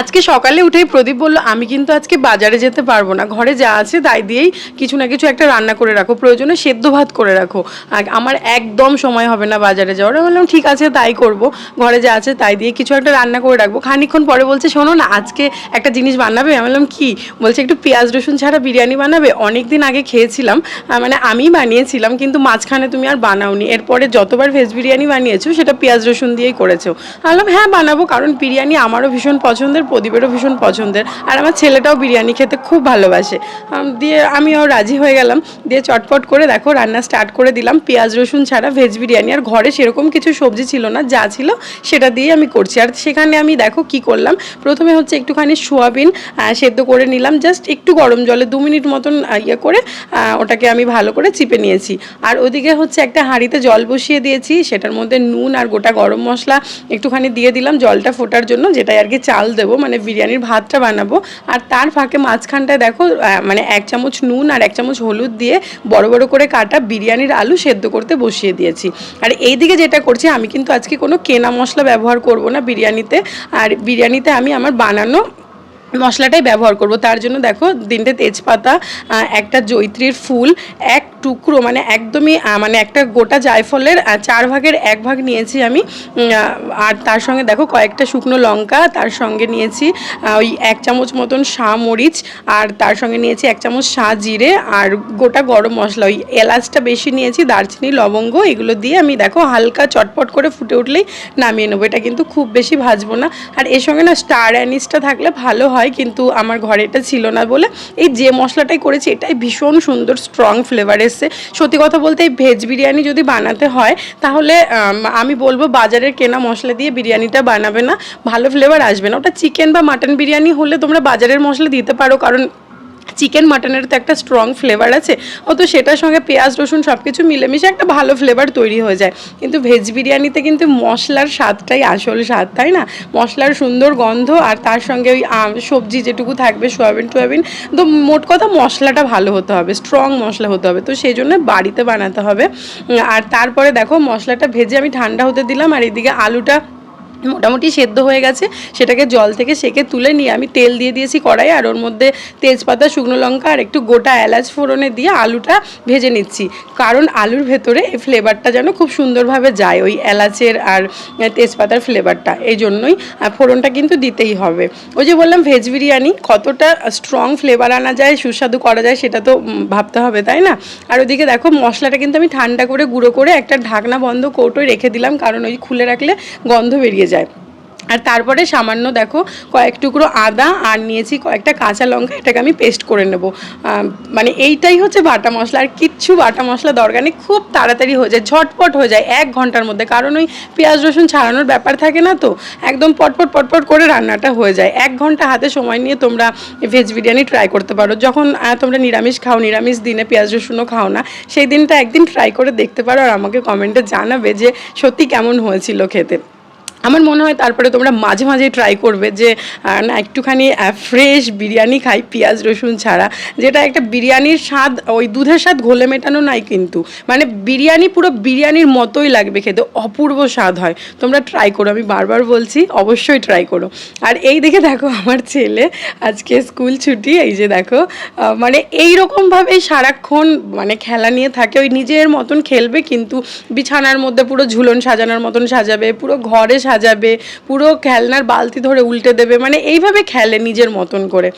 আজকে সকালে উঠেই প্রদীপ বলল, আমি কিন্তু আজকে বাজারে যেতে পারব না। ঘরে যা আছে তাই দিয়েই কিছু না কিছু একটা রান্না করে রাখো। প্রয়োজনে সেদ্ধ ভাত করে রাখো। আর আমার একদম সময় হবে না বাজারে যাওয়ার। বললাম, ঠিক আছে, তাই করব। ঘরে যা আছে তাই দিয়ে কিছু একটা রান্না করে রাখব। খানিকক্ষণ পরে বলছে, শোনো না, আজকে একটা জিনিস বানাবে? আমি বললাম, কি? বলছে, একটু পেঁয়াজ, রসুন ছাড়া বিরিয়ানি বানাবে? অনেক দিন আগে খেয়েছিলাম মানে আমি বানিয়েছিলাম, কিন্তু মাঝখানে তুমি আর বানাওনি। এরপরে যতবার ভেজ বিরিয়ানি বানিয়েছো, সেটা পেঁয়াজ, রসুন দিয়েই করেছ। আমি বললাম হ্যাঁ বানাবো, কারণ বিরিয়ানি আমারও ভীষণ পছন্দের। প্রদীপেরও ভীষণ পছন্দের। আর আমার ছেলেটাও বিরিয়ানি খেতে খুব ভালোবাসে। দিয়ে আমিও রাজি হয়ে গেলাম। দিয়ে চটপট করে দেখো রান্না স্টার্ট করে দিলাম। পেঁয়াজ, রসুন ছাড়া ভেজ বিরিয়ানি। আর ঘরে সেরকম কিছু সবজি ছিল না, যা ছিল সেটা দিয়ে আমি করছি। আর সেখানে আমি দেখো কি করলাম। প্রথমে হচ্ছে একটুখানি সোয়াবিন সেদ্ধ করে নিলাম। জাস্ট একটু গরম জলে দু মিনিট মতন ইয়ে করে ওটাকে আমি ভালো করে চিপে নিয়েছি। আর ওদিকে হচ্ছে একটা হাঁড়িতে জল বসিয়ে দিয়েছি। সেটার মধ্যে নুন আর গোটা গরম মশলা একটুখানি দিয়ে দিলাম। জলটা ফোটার জন্য যেটাই আর কি চাল দেবো মানে বিরিয়ানির ভাতটা বানাবো। আর তার ফাঁকে মাঝখানটায় দেখো মানে এক চামচ নুন আর এক চামচ হলুদ দিয়ে বড় বড় করে কাটা বিরিয়ানির আলু সেদ্ধ করতে বসিয়ে দিয়েছি। আর এইদিকে যেটা করছি, আমি কিন্তু আজকে কোনো কেনা মশলা ব্যবহার করব না বিরিয়ানিতে। আর বিরিয়ানিতে আমি আমার বানানো মশলাটাই ব্যবহার করব। তার জন্য দেখো, তিনটে তেজপাতা একটা জৈত্রীর ফুল, এক টুকরো মানে একদমই মানে একটা গোটা জায়ফলের চার ভাগের এক ভাগ নিয়েছি আমি আর তার সঙ্গে দেখো কয়েকটা শুকনো লঙ্কা, তার সঙ্গে নিয়েছি ওই এক চামচ মতন শাহ মরিচ আর তার সঙ্গে নিয়েছি এক চামচ শাহ জিরে আর গোটা গরম মশলা, ওই এলাচটা বেশি নিয়েছি, দারচিনি, লবঙ্গ, এগুলো দিয়ে আমি দেখো হালকা চটপট করে ফুটে উঠলেই নামিয়ে নেব। এটা কিন্তু খুব বেশি ভাজবো না। আর এর সঙ্গে না স্টার অ্যানিসটা থাকলে ভালো হয়, কিন্তু আমার ঘরে এটা ছিল না বলে, এই যে মশলাটাই করেছি, এটাই ভীষণ সুন্দর, স্ট্রং ফ্লেভার এসছে। সত্যি কথা বলতে এই ভেজ বিরিয়ানি যদি বানাতে হয়, তাহলে, আমি বলব বাজারের কেনা মশলা দিয়ে বিরিয়ানিটা বানাবে না। ভালো ফ্লেভার আসবে না। ওটা চিকেন বা মাটন বিরিয়ানি হলে তোমরা বাজারের মশলা দিতে পারো, কারণ চিকেন মাটনের তো একটা স্ট্রং ফ্লেভার আছে। ও তো সেটার সঙ্গে পেঁয়াজ, রসুন সব কিছু মিলেমিশে একটা ভালো ফ্লেভার তৈরি হয়ে যায়। কিন্তু ভেজ বিরিয়ানিতে কিন্তু মশলার স্বাদটাই আসল স্বাদ, তাই না? মশলার সুন্দর গন্ধ আর তার সঙ্গে ওই সবজি যেটুকু থাকবে, সোয়াবিন, টোয়াবিন, তো মোট কথা মশলাটা ভালো হতে হবে স্ট্রং মশলা হতে হবে। তো সেই জন্য বাড়িতে বানাতে হবে। আর তারপরে দেখো মশলাটা ভেজে আমি ঠান্ডা হতে দিলাম আর এদিকে আলুটা মোটামুটি সেদ্ধ হয়ে গেছে। সেটাকে জল থেকে সেকে তুলে নিয়ে আমি তেল দিয়ে দিয়েছি কড়াই আর ওর মধ্যে তেজপাতা, শুকনো লঙ্কা, আর একটু গোটা এলাচ ফোড়নে দিয়ে আলুটা ভেজে নিচ্ছি। কারণ আলুর ভেতরে এই ফ্লেভারটা যেন খুব সুন্দরভাবে যায়, ওই এলাচের আর তেজপাতার ফ্লেভারটা এই জন্যই ফোড়নটা কিন্তু দিতেই হবে। ওই যে বললাম ভেজ বিরিয়ানি, কতটা স্ট্রং ফ্লেভার আনা যায়, সুস্বাদু করা যায়, সেটা তো ভাবতে হবে, তাই না? আর ওদিকে দেখো, মশলাটা কিন্তু আমি ঠান্ডা করে, গুঁড়ো করে একটা ঢাকনা বন্ধ কৌটোয় রেখে দিলাম, কারণ ওই খুলে রাখলে গন্ধ বেরিয়ে যায়। আর তারপরে সামান্য দেখো কয়েক টুকরো আদা আর নিয়েছি কয়েকটা কাঁচা লঙ্কা, এটাকে আমি পেস্ট করে নেব। মানে এইটাই হচ্ছে বাটা মশলা। আর কিচ্ছু বাটা মশলা দরকার নেই, খুব তাড়াতাড়ি হয়ে যায়, ঝটপট হয়ে যায় এক ঘণ্টার মধ্যে। কারণ ওই পেঁয়াজ, রসুন ছাড়ানোর ব্যাপার থাকে না তো, একদম পটপট পটপট করে রান্নাটা হয়ে যায়। এক ঘণ্টা হাতে সময় নিয়ে তোমরা ভেজ বিরিয়ানি ট্রাই করতে পারো। যখন তোমরা নিরামিষ খাও, নিরামিষ দিনে পেঁয়াজ, রসুনও খাও না, সেই দিনটা একদিন ট্রাই করে দেখতে পারো। আর আমাকে কমেন্টে জানাবে যে সত্যি কেমন হয়েছিল খেতে। আমার মনে হয় তারপরে তোমরা মাঝে মাঝে ট্রাই করবে যে না, একটুখানি ফ্রেশ বিরিয়ানি খাই, পেঁয়াজ, রসুন ছাড়া। যেটা একটা বিরিয়ানির স্বাদ, ওই দুধের স্বাদ ঘোলে মেটানো নাই কিন্তু। মানে বিরিয়ানি পুরো বিরিয়ানির মতোই লাগবে খেতে, অপূর্ব স্বাদ হয়। তোমরা ট্রাই করো, আমি বারবার বলছি, অবশ্যই ট্রাই করো। আর এই দিকে দেখো আমার ছেলে আজকে স্কুল ছুটি, এই যে দেখো মানে এই রকমভাবেই সারাক্ষণ মানে খেলা নিয়ে থাকে, ওই নিজের মতন খেলবে কিন্তু বিছানার মধ্যে পুরো ঝুলন সাজানোর মতন সাজাবে, পুরো ঘরে সাজাবে পুরো খেলনার বালতি ধরে উল্টে দেবে মানে এইভাবে খেলে নিজের মতন করে।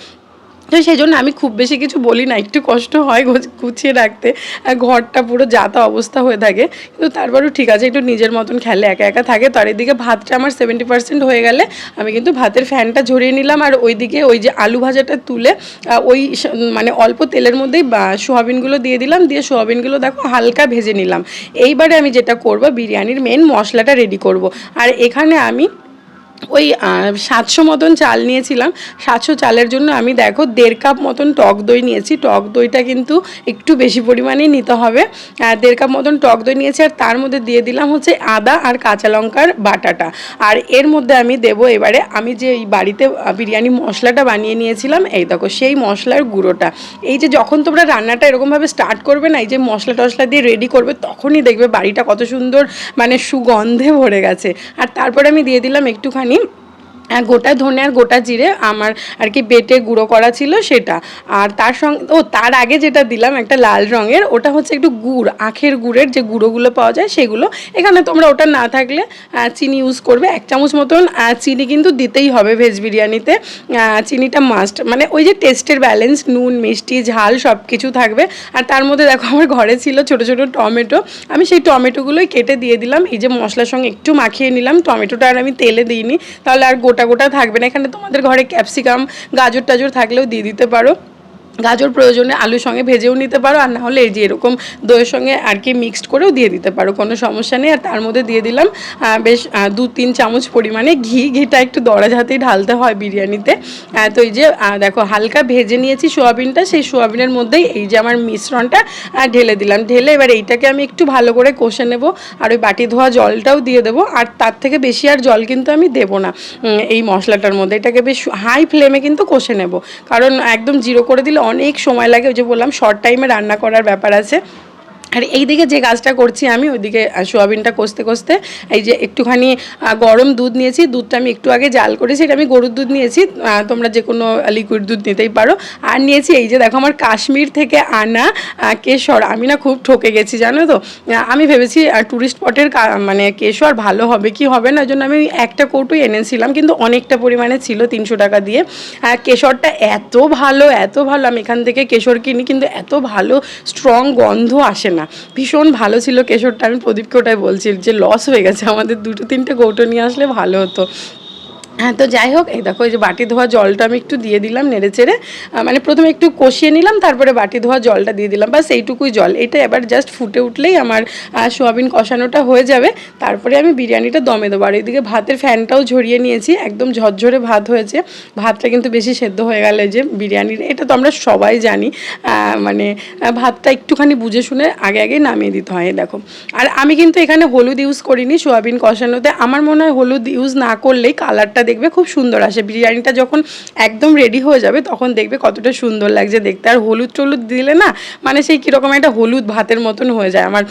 তো সেই জন্য আমি খুব বেশি কিছু বলি না, একটু কষ্ট হয় গোছ- গুছিয়ে রাখতে। আর ঘরটা পুরো যাতা অবস্থা হয়ে থাকে। কিন্তু তারপরেও ঠিক আছে, একটু নিজের মতন খেলে একা একা থাকে। তার এদিকে ভাতটা আমার সেভেন্টি পার্সেন্ট হয়ে গেলে আমি কিন্তু ভাতের ফ্যানটা ঝরিয়ে নিলাম। আর ওইদিকে ওই যে আলু ভাজাটা তুলে ওই মানে অল্প তেলের মধ্যেই সোয়াবিনগুলো দিয়ে দিলাম। দিয়ে সোয়াবিনগুলো দেখো হালকা ভেজে নিলাম। এইবারে আমি যেটা করব, বিরিয়ানির মেন মশলাটা রেডি করব। আর এখানে আমি ওই সাতশো মতন চাল নিয়েছিলাম। সাতশো চালের জন্য আমি দেখো দেড় কাপ মতন টক দই নিয়েছি। টক দইটা কিন্তু একটু বেশি পরিমাণেই নিতে হবে। দেড় কাপ মতন টক দই নিয়েছি আর তার মধ্যে দিয়ে দিলাম হচ্ছে আদা আর কাঁচা লঙ্কার বাটাটা। আর এর মধ্যে আমি দেবো এবারে, আমি যে এই বাড়িতে বিরিয়ানি মশলাটা বানিয়ে নিয়েছিলাম, এই দেখো সেই মশলার গুঁড়োটা। এই যে যখন তোমরা রান্নাটা এরকমভাবে স্টার্ট করবে না, এই যে মশলা টশলা দিয়ে রেডি করবে, তখনই দেখবে বাড়িটা কত সুন্দর মানে সুগন্ধে ভরে গেছে। আর তারপরে আমি দিয়ে দিলাম একটুখানি হ্যাঁ, গোটা ধনে আর গোটা জিরে আমার আর কি বেটে গুঁড়ো করা ছিল সেটা। আর তার সঙ্গে ও, তার আগে যেটা দিলাম একটা লাল রঙের, ওটা হচ্ছে একটু গুড়, আখের গুড়ের যে গুঁড়োগুলো পাওয়া যায় সেগুলো। এখানে তোমরা ওটা না থাকলে চিনি ইউজ করবে। এক চামচ মতন চিনি কিন্তু দিতেই হবে ভেজ বিরিয়ানিতে। চিনিটা মাস্ট মানে ওই যে টেস্টের ব্যালেন্স নুন, মিষ্টি, ঝাল সব কিছু থাকবে। আর তার মধ্যে দেখো আমার ঘরে ছিল ছোট ছোট টমেটো। আমি সেই টমেটোগুলোই কেটে দিয়ে দিলাম। এই যে মশলার সঙ্গে একটু মাখিয়ে নিলাম। টমেটোটা আর আমি তেলে দিইনি। তাহলে আর গোটা গোটা গোটা থাকবে না। এখানে তোমাদের ঘরে ক্যাপসিকাম গাজর টাজর থাকলেও দিয়ে দিতে পারো। গাজর প্রয়োজনে আলুর সঙ্গে ভেজেও নিতে পারো, আর না হলে এই যে এরকম দইয়ের সঙ্গে আর কি মিক্সড করেও দিয়ে দিতে পারো, কোনো সমস্যা নেই। আর তার মধ্যে দিয়ে দিলাম বেশ দু তিন চামচ পরিমাণে ঘি। ঘিটা একটু দরাজ হাতেই ঢালতে হয় বিরিয়ানিতে। তো এই যে দেখো হালকা ভেজে নিয়েছি সোয়াবিনটা, সেই সোয়াবিনের মধ্যেই এই যে আমার মিশ্রণটা ঢেলে দিলাম। ঢেলে এবার এইটাকে আমি একটু ভালো করে কষে নেব, আর ওই বাটি ধোয়া জলটাও দিয়ে দেবো। আর তার থেকে বেশি আর জল কিন্তু আমি দেবো না এই মশলাটার মধ্যে। এটাকে বেশ হাই ফ্লেমে কিন্তু কষে নেব, কারণ একদম জিরো করে দিলে অনেক সময় লাগে ওই যে বললাম শর্ট টাইমে রান্না করার ব্যাপার আছে। আর এইদিকে যে কাজটা করছি আমি, ওইদিকে সোয়াবিনটা কষতে কষতে, এই যে একটুখানি গরম দুধ নিয়েছি, দুধটা আমি একটু আগে জাল করেছি এটা আমি গরুর দুধ নিয়েছি তোমরা যে কোনো লিকুইড দুধ নিতেই পারো। আর নিয়েছি এই যে দেখো আমার কাশ্মীর থেকে আনা কেশর। আমি না খুব ঠকে গেছি, জানো তো? আমি ভেবেছি ট্যুরিস্ট স্পটের মানে কেশর ভালো হবে কি হবে না জন্য আমি একটা কৌটোই এনেছিলাম, কিন্তু অনেকটা পরিমাণে ছিল, তিনশো টাকা দিয়ে। কেশরটা এত ভালো এত ভালো, আমি এখান থেকে কেশর কিনি, কিন্তু এত ভালো স্ট্রং গন্ধ আসে না। ভীষণ ভালো ছিল কেশরটা, আমি প্রদীপকে ওটাই বলছি যে লস হয়ে গেছে। আমাদের দুটো তিনটে গৌটো নিয়ে আসলে ভালো হতো। হ্যাঁ তো যাই হোক, এই দেখো, এই যে বাটি ধোয়া জলটা আমি একটু দিয়ে দিলাম নেড়ে চেড়ে। মানে প্রথমে একটু কষিয়ে নিলাম, তারপরে বাটি ধোয়া জলটা দিয়ে দিলাম। বাস এইটুকুই জল। এটা এবার জাস্ট ফুটে উঠলেই আমার সোয়াবিন কষানোটা হয়ে যাবে। তারপরে আমি বিরিয়ানিটা দমে দেবো। আর এইদিকে ভাতের ফ্যানটাও ঝরিয়ে নিয়েছি। একদম ঝরঝরে ভাত হয়েছে। ভাতটা কিন্তু বেশি সেদ্ধ হয়ে গেলে যে বিরিয়ানির। এটা তো আমরা সবাই জানি। মানে ভাতটা একটুখানি বুঝে শুনে আগে আগে নামিয়ে দিতে হয় দেখো। আর আমি কিন্তু এখানে হলুদ ইউজ করিনি সোয়াবিন কষানোতে। আমার মনে হয় হলুদ ইউজ না করলেই কালারটা দেখবে খুব সুন্দর আসে। বিরিয়ানিটা যখন একদম রেডি হয়ে যাবে, তখন দেখবে কতটা সুন্দর লাগছে। দেখতে আর হলুদ টলুদ দিলে না মানে সেই কীরকম একটা হলুদ ভাতের মতন হয়ে যায়। আমার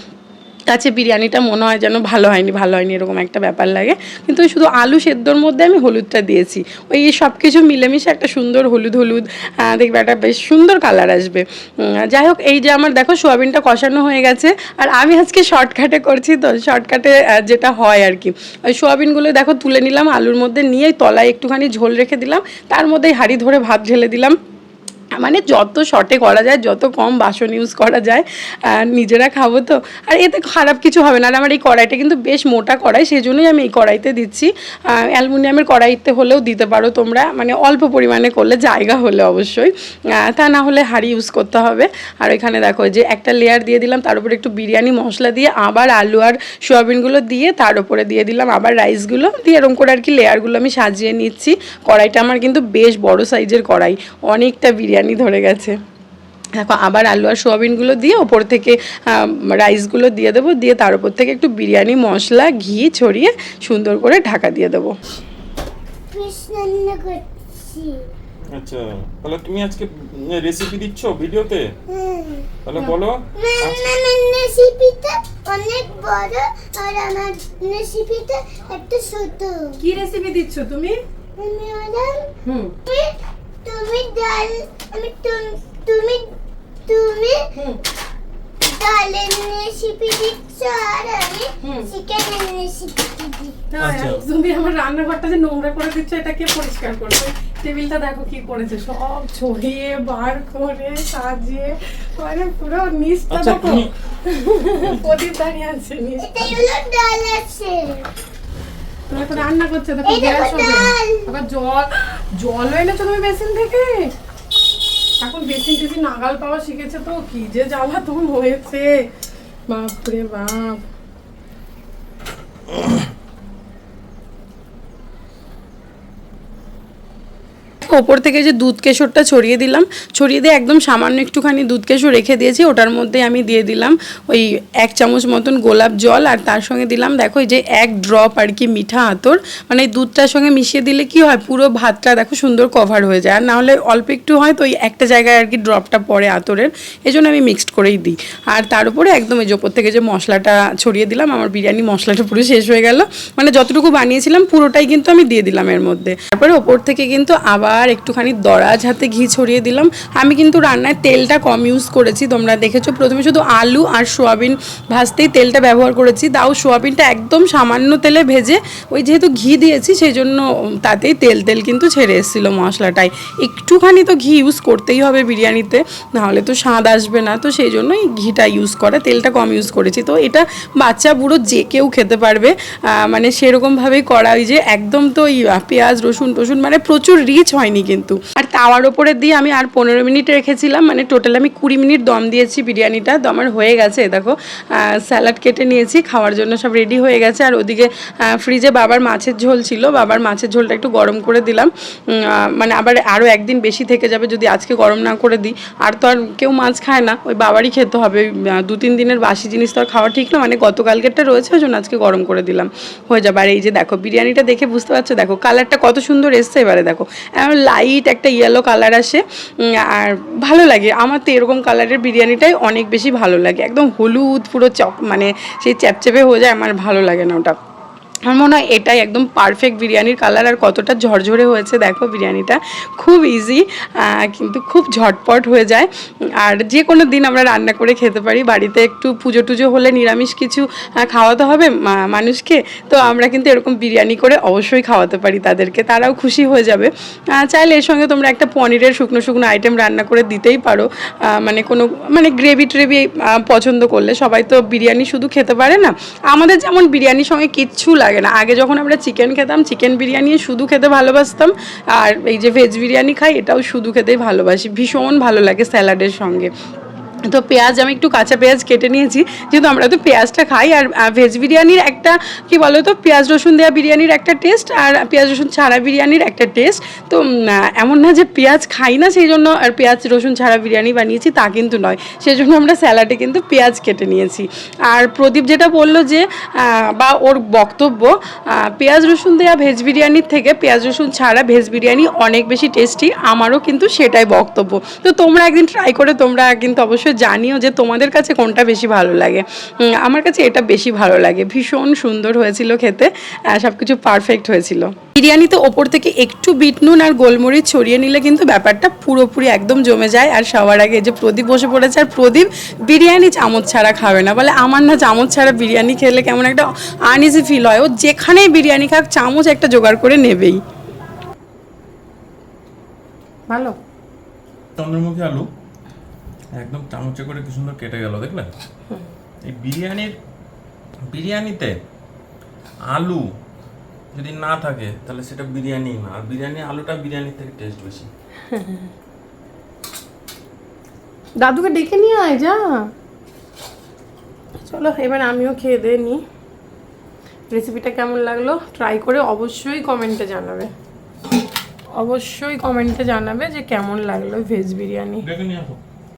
কাছে বিরিয়ানিটা মনে হয় যেন ভালো হয়নি ভালো হয়নি, এরকম একটা ব্যাপার লাগে। কিন্তু শুধু আলু সেদ্ধর মধ্যে আমি হলুদটা দিয়েছি। ওই সব কিছু মিলেমিশে একটা সুন্দর হলুদ হলুদ দেখবে একটা বেশ সুন্দর কালার আসবে। যাই হোক, এই যে আমার দেখো সোয়াবিনটা কষানো হয়ে গেছে, আর আমি আজকে শর্টকাটে করছি তো শর্টকাটে যেটা হয় আর কি। ওই সোয়াবিনগুলো দেখো তুলে নিলাম, আলুর মধ্যে নিয়ে তলায় একটুখানি ঝোল রেখে দিলাম, তার মধ্যেই হাঁড়ি ধরে ভাত ঢেলে দিলাম। মানে যত শর্টে করা যায় যত কম বাসন ইউজ করা যায় আহ, নিজেরা খাব তো। আর এতে খারাপ কিছু হবে না। আর আমার এই কড়াইটা কিন্তু বেশ মোটা কড়াই সেই জন্যই আমি এই কড়াইতে দিচ্ছি। অ্যালুমিনিয়ামের কড়াইতে হলেও দিতে পারো তোমরা। মানে অল্প পরিমাণে করলে জায়গা হলে অবশ্যই। তা না হলে হাঁড়ি ইউজ করতে হবে। আর এখানে দেখো যে একটা লেয়ার দিয়ে দিলাম তার উপরে একটু বিরিয়ানি মশলা দিয়ে আবার আলু আর সোয়াবিনগুলো দিয়ে তার উপরে দিয়ে দিলাম আবার রাইসগুলো দিয়ে এরকম করে আর কি লেয়ারগুলো আমি সাজিয়ে নিচ্ছি। কড়াইটা আমার কিন্তু বেশ বড় সাইজের কড়াই। অনেকটা বিরিয়ানি ধরে গেছে। দেখো আবার আলু আর সোয়াবিনগুলো দিয়ে ওপর থেকে রাইসগুলো দিয়ে দেবো দিয়ে তার উপর থেকে একটু বিরিয়ানি মশলা ঘি ছড়িয়ে সুন্দর করে ঢাকা দিয়ে দেবো। আচ্ছা তাহলে তুমি আজকে রেসিপি দিচ্ছ ভিডিওতে। তাহলে বলো আমার রেসিপিটা অনেক বড় আর আমার রেসিপিটা একটা ছোট। কি রেসিপি দিচ্ছ তুমি? আমি হুম। তুমি তুমি ডাল আমি তুমি তুমি ডালের রেসিপি দিচ্ছ আর আমি। চিকেনের রেসিপি আচ্ছা। তুমি আমার রান্নাঘরটা যে নোংরা করে দিচ্ছ এটা কে পরিষ্কার করবে? টেবিলটা দেখো কি করেছে সব ছড়িয়ে বার করে সাজিয়ে মানে পুরো নিচটা আচ্ছা দেখো। প্রদীপ দাঁড়িয়ে আছে নিচ এটাই হলো ডাল আছে। তুমি এখন রান্না করছে দেখো গ্যাস হবে আবার জল জল এনেছো তুমি বেসিন থেকে? এখন বেশি বেশি নাগাল পাওয়া শিখেছে তো কি যে জ্বালা তো হয়েছে। বাপরে বাপ। ওপর থেকে যে দুধ কেশরটা ছড়িয়ে দিলাম, ছড়িয়ে দিয়ে একদম সামান্য একটুখানি দুধ কেশর রেখে দিয়েছি, ওটার মধ্যে আমি দিয়ে দিলাম ওই এক চামচ মতন গোলাপ জল আর তার সঙ্গে দিলাম, দেখো যে এক ড্রপ আর কি মিঠা আতর মানে এই দুধটার সঙ্গে মিশিয়ে দিলে কি হয়, পুরো ভাতটা দেখো সুন্দর কভার হয়ে যায়। আর নাহলে অল্প একটু হয় তো ওই একটা জায়গায় আর কি ড্রপটা পড়ে আতরের, এই জন্য আমি মিক্সড করেই দিই। আর তার উপরে একদম এই ওপর থেকে যে মশলাটা ছড়িয়ে দিলাম, আমার বিরিয়ানি মশলাটা পুরো শেষ হয়ে গেল। মানে যতটুকু বানিয়েছিলাম পুরোটাই কিন্তু আমি দিয়ে দিলাম এর মধ্যে। তারপরে ওপর থেকে কিন্তু আবার একটুখানি দরাজ হাতে ঘি ছড়িয়ে দিলাম। আমি কিন্তু রান্নায় তেলটা কম ইউজ করেছি, তোমরা দেখেছ। প্রথমে শুধু আলু আর সোয়াবিন ভাজতেই তেলটা ব্যবহার করেছি। তাও সোয়াবিনটা একদম সামান্য তেলে ভেজে ওই যেহেতু ঘি দিয়েছি সেই জন্য তাতেই তেল তেল কিন্তু ছেড়ে এসেছিল মশলাটাই। একটুখানি তো ঘি ইউজ করতেই হবে বিরিয়ানিতে, নাহলে তো স্বাদ আসবে না। তো সেই জন্যই ঘিটা ইউজ করা, তেলটা কম ইউজ করেছি। তো এটা বাচ্চা বুড়ো যে কেউ খেতে পারবে। মানে সেরকমভাবেই করা ওই যে একদম তো ওই পেঁয়াজ, রসুন, টসুন মানে প্রচুর রিচ হয়নি কিন্তু। আর তাওয়ার ওপরে দিয়ে আমি আর পনেরো মিনিট রেখেছিলাম মানে টোটাল আমি কুড়ি মিনিট দম দিয়েছি বিরিয়ানিটা। তো আমার হয়ে গেছে দেখো স্যালাড কেটে নিয়েছি, খাওয়ার জন্য সব রেডি হয়ে গেছে। আর ওদিকে ফ্রিজে বাবার মাছের ঝোল ছিল, বাবার মাছের ঝোলটা একটু গরম করে দিলাম। মানে আবার আরও একদিন বেশি থেকে যাবে, যদি আজকে গরম না করে দিই। আর তো আর কেউ মাছ খায় না, ওই বাবারই খেতে হবে। দু তিন দিনের বাসি জিনিস তো আর খাওয়া ঠিক না মানে গতকালকেরটা রয়েছে, ওই জন্য আজকে গরম করে দিলাম। হয়ে যাবে। আর এই যে দেখো, বিরিয়ানিটা দেখে বুঝতে পারছ, দেখো কালারটা কত সুন্দর এসছে এবারে, দেখো। লাইট একটা ইয়েলো কালার আসে আর ভালো লাগে। আমার তো এরকম কালারের বিরিয়ানিটাই অনেক বেশি ভালো লাগে। একদম হলুদ, পুরো চক মানে সেই চ্যাপচ্যাপে হয়ে যায়, আমার ভালো লাগে না ওটা। আমার মনে হয় এটাই একদম পারফেক্ট বিরিয়ানির কালার আর কতটা ঝরঝরে হয়েছে, দেখো বিরিয়ানিটা। খুব ইজি কিন্তু খুব ঝটপট হয়ে যায়। আর যে কোনো দিন আমরা রান্না করে খেতে পারি। বাড়িতে একটু পুজো টুজো হলে নিরামিষ কিছু খাওয়াতে হবে মানুষকে, তো আমরা কিন্তু এরকম বিরিয়ানি করে অবশ্যই খাওয়াতে পারি তাদেরকে। তারাও খুশি হয়ে যাবে। চাইলে এর সঙ্গে তোমরা একটা পনিরের শুকনো শুকনো আইটেম রান্না করে দিতেই পারো। মানে কোনো মানে গ্রেভি ট্রেভি পছন্দ করলে। সবাই তো বিরিয়ানি শুধু খেতে পারে না। আমাদের যেমন বিরিয়ানির সঙ্গে কিচ্ছু লাগে না। আগে যখন আমরা চিকেন খেতাম চিকেন বিরিয়ানি শুধু খেতে ভালোবাসতাম, আর এই যে ভেজ বিরিয়ানি খাই, এটাও শুধু খেতেই ভালোবাসি। ভীষণ ভালো লাগে স্যালাডের সঙ্গে। তো পেঁয়াজ, আমি একটু কাঁচা পেঁয়াজ কেটে নিয়েছি, যেহেতু আমরা তো পেঁয়াজটা খাই, আর ভেজ বিরিয়ানির একটা, কি বলো তো পেঁয়াজ, রসুন দেওয়া বিরিয়ানির একটা টেস্ট আর পেঁয়াজ, রসুন ছাড়া বিরিয়ানির একটা টেস্ট তো এমন না যে পেঁয়াজ খাই না, সেই জন্য আর পেঁয়াজ, রসুন ছাড়া বিরিয়ানি বানিয়েছি, তা কিন্তু নয়। সেই জন্য আমরা স্যালাডে কিন্তু পেঁয়াজ কেটে নিয়েছি। আর প্রদীপ যেটা বলল যে বা ওর বক্তব্য পেঁয়াজ, রসুন দেওয়া ভেজ বিরিয়ানির থেকে পেঁয়াজ, রসুন ছাড়া ভেজ বিরিয়ানি অনেক বেশি টেস্টি আমারও কিন্তু সেটাই বক্তব্য। তো তোমরা একদিন ট্রাই করে, তোমরা কিন্তু অবশ্যই জানিও যে তোমাদের কাছে কোনটা বেশি ভালো লাগে। আমার কাছে এটা বেশি ভালো লাগে। ভীষণ সুন্দর হয়েছিল খেতে সব কিছু পারফেক্ট হয়েছিল। বিরিয়ানিতে ওপর থেকে একটু বিট নুন আর গোলমরিচ ছড়িয়ে নিলে কিন্তু ব্যাপারটা পুরোপুরি একদম জমে যায়। আর সবার আগে এই যে প্রদীপ বসে পড়েছে আর প্রদীপ বিরিয়ানি চামচ ছাড়া খাবে না। বলে আমার না চামচ ছাড়া বিরিয়ানি খেলে কেমন একটা আনইজি ফিল হয়। ও যেখানেই বিরিয়ানি খাক চামচ একটা জোগাড় করে নেবেই। ভালো? চন্দ্রমুখী আলু? একদম চামচে করে কি সুন্দর কেটে গেল দেখলে? এই বিরিয়ানির বিরিয়ানিতে আলু যদি না থাকে তাহলে সেটা বিরিয়ানি না। আর বিরিয়ানি আলুটা বিরিয়ানির থেকে টেস্ট বেশি। দাদুকে ডেকে নিয়ে আয় যা। চলো এবার আমিও খেয়ে দিয়ে নিই রেসিপিটা কেমন লাগল? ট্রাই করে অবশ্যই কমেন্টে জানাবে। অবশ্যই কমেন্টে জানাবে যে কেমন লাগল ভেজ বিরিয়ানি।